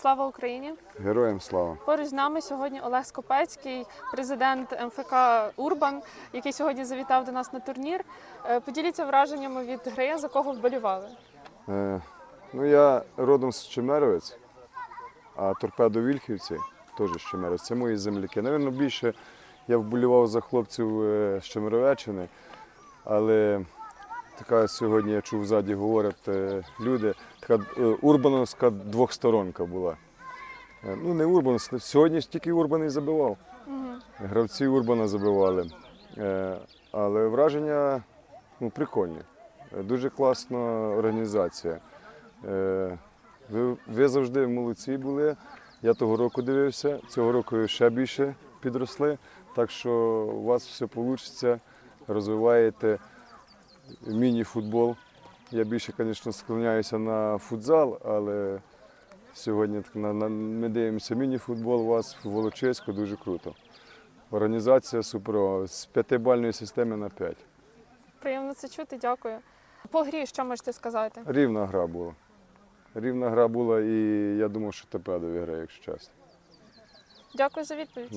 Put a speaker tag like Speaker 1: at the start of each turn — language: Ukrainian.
Speaker 1: Слава Україні!
Speaker 2: Героям слава.
Speaker 1: Поруч з нами сьогодні Олег Скопецький, президент МФК Урбан, який сьогодні завітав до нас на турнір. Е, Поділіться враженнями від гри, за кого вболівали.
Speaker 2: Е, ну, я родом з Чемеровець, а торпедо Вільхівці теж з Чемеровець. Це мої земляки. Навірно, більше я вболівав за хлопців е, з Чемеровеччини, але така сьогодні я чув ззаді говорять е, люди, така е, урбановська двохсторонка була. Е, Ну, не урбановська, сьогодні ж тільки Урбан і забивав. Гравці Урбана забивали. Але враження ну, прикольні. Дуже класна організація. Ви, ви завжди молодці були. Я того року дивився, цього року ще більше підросли. Так що у вас все вийде, розвиваєте міні-футбол. Я більше, звісно, склоняюся на футзал, але сьогодні так на, на, ми дивимося міні-футбол у вас в Волочиську дуже круто. Організація суперова, з п'ятибальної системи на п'ять.
Speaker 1: Приємно це чути, дякую. По грі, що можете сказати?
Speaker 2: Рівна гра була. Рівна гра була, і я думав, що торпедо виграє, якщо чесно.
Speaker 1: Дякую за відповідь.